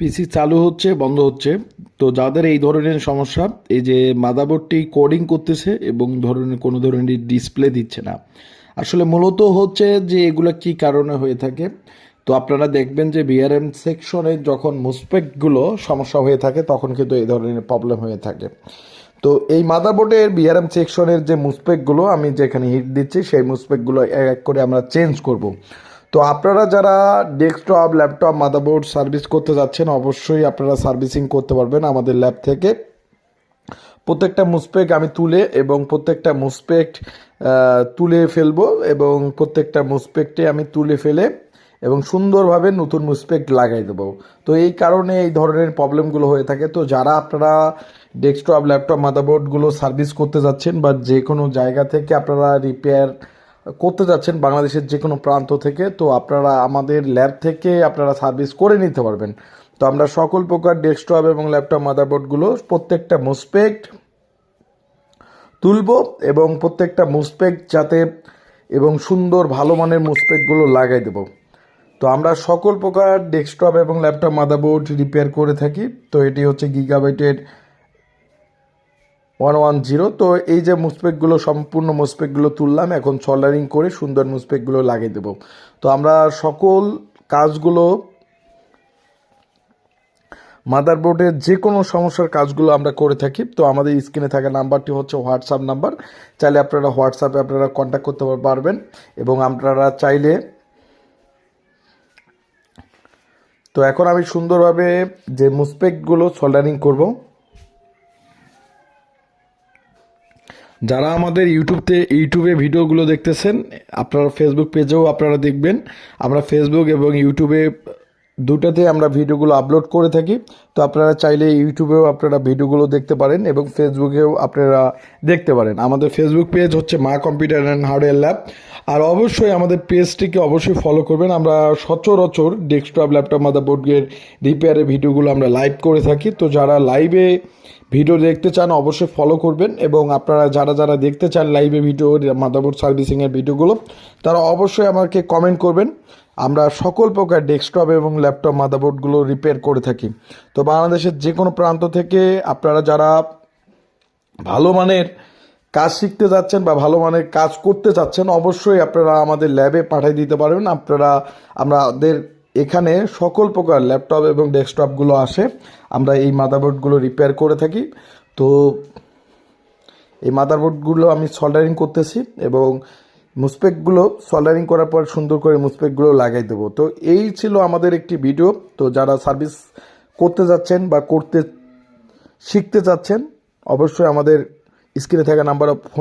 পিসি চালু হচ্ছে, বন্ধ হচ্ছে। তো যাদের এই ধরনের সমস্যা, এই যে মাদারবোর্ডটি কোডিং করতেছে এবং ধরনের কোনো ধরনের ডিসপ্লে দিচ্ছে না। আসলে মূলত হচ্ছে যে এগুলো কি কারণে হয়ে থাকে? তো আপনারা দেখবেন যে বিআরএম সেকশনে যখন মুসপেকগুলো সমস্যা হয়ে থাকে, তখন কিন্তু এই ধরনের প্রবলেম হয়ে থাকে। তো এই মাদারবোর্ডের বিআরএম সেকশনের যে মুসপেকগুলো, আমি যেখানে হিট দিচ্ছি, সেই মুসপেকগুলো এক এক করে আমরা চেঞ্জ করব। তো আপনারা যারা ডেস্কটপ ল্যাপটপ মাদারবোর্ড সার্ভিস করতে যাচ্ছেন, অবশ্যই আপনারা সার্ভিসিং করতে পারবেন আমাদের ল্যাব থেকে। প্রত্যেকটা মুসপেক আমি তুলে এবং প্রত্যেকটা মুসপেক্ট তুলে ফেলব এবং প্রত্যেকটা মুসপেক্টে আমি তুলে ফেলে এবং সুন্দরভাবে নতুন মুসপেক্ট লাগাই দেবো। তো এই কারণে এই ধরনের প্রবলেমগুলো হয়ে থাকে। তো যারা আপনারা ডেস্কটপ ল্যাপটপ মাদারবোর্ডগুলো সার্ভিস করতে যাচ্ছেন বা যে কোনো জায়গা থেকে আপনারা রিপেয়ার করতে যাচ্ছেন বাংলাদেশের যে কোনো প্রান্ত থেকে, তো আপনারা আমাদের ল্যাব থেকে আপনারা সার্ভিস করে নিতে পারবেন। তো আমরা সকল প্রকার ডেস্কটপ এবং ল্যাপটপ, মাদারবোর্ডগুলো প্রত্যেকটা মুসপেক্ট তুলব এবং প্রত্যেকটা মুসপেক্ট যাতে এবং সুন্দর, ভালো মানের মুসপেক্টগুলো লাগাই দেব। তো আমরা সকল প্রকার ডেস্কটপ এবং ল্যাপটপ, মাদারবোর্ড রিপেয়ার করে থাকি। তো এটি হচ্ছে গিগাবাইটের ওয়ান ওয়ান জিরো তো এই যে মুসপেকগুলো, সম্পূর্ণ মুসপেকগুলো তুললাম, এখন সোল্ডারিং করে সুন্দর মুসপেকগুলো লাগিয়ে দেব। তো আমরা সকল কাজগুলো মাদারবোর্ডের যে কোনো সমস্যার কাজগুলো আমরা করে থাকি। তো আমাদের স্ক্রিনে থাকা নাম্বারটি হচ্ছে হোয়াটসঅ্যাপ নাম্বার। চাইলে আপনারা হোয়াটসঅ্যাপে আপনারা কন্ট্যাক্ট করতে পারবেন এবং আপনারা চাইলে, তো এখন আমি সুন্দরভাবে যে মুসপেকগুলো সোল্ডারিং করব যারা আমাদের ইউটিউবতে ইউটিউবে ভিডিওগুলো দেখতেছেন, আপনারা ফেসবুক পেজেও আপনারা দেখবেন। আমরা ফেসবুক এবং ইউটিউবে দুটাতে আমরা ভিডিওগুলো আপলোড করে থাকি। তো আপনারা চাইলে ইউটিউবেও আপনারা ভিডিওগুলো দেখতে পারেন এবং ফেসবুকেও আপনারা দেখতে পারেন। আমাদের ফেসবুক পেজ হচ্ছে Maa computer and hardware lab. আর অবশ্যই আমাদের পেজটিকে অবশ্যই ফলো করবেন। আমরা সচরাচর ডেস্কটপ ল্যাপটপ মাদারবোর্ডের রিপেয়ারের ভিডিওগুলো আমরা লাইভ করে থাকি। তো যারা লাইভে ভিডিও দেখতে চান, অবশ্যই ফলো করবেন এবং আপনারা যারা যারা দেখতে চান লাইভে ভিডিও মাদারবোর্ড সার্ভিসিংয়ের ভিডিওগুলো তারা অবশ্যই আমাকে কমেন্ট করবেন। আমরা সকল প্রকার ডেস্কটপ এবং ল্যাপটপ মাদারবোর্ডগুলো রিপেয়ার করে থাকি। তো বাংলাদেশের যে কোনো প্রান্ত থেকে আপনারা যারা ভালো মানের কাজ শিখতে যাচ্ছেন বা ভালো মানের কাজ করতে চাচ্ছেন অবশ্যই আপনারা আমাদের ল্যাবে পাঠিয়ে দিতে পারেন। আপনারা, আমাদের এখানে সকল প্রকার ল্যাপটপ এবং ডেস্কটপগুলো আসে। আমরা এই মাদারবোর্ডগুলো রিপেয়ার করে থাকি। তো এই মাদারবোর্ডগুলো আমি সোল্ডারিং করতেছি এবং মুসপেকগুলো সোল্ডারিং করার পর সুন্দর করে মুসপেকগুলো লাগাই দেবো। তো এই ছিল আমাদের একটি ভিডিও তো যারা সার্ভিস করতে যাচ্ছেন বা করতে, শিখতে চাচ্ছেন অবশ্যই আমাদের স্ক্রিনে থাকা নাম্বার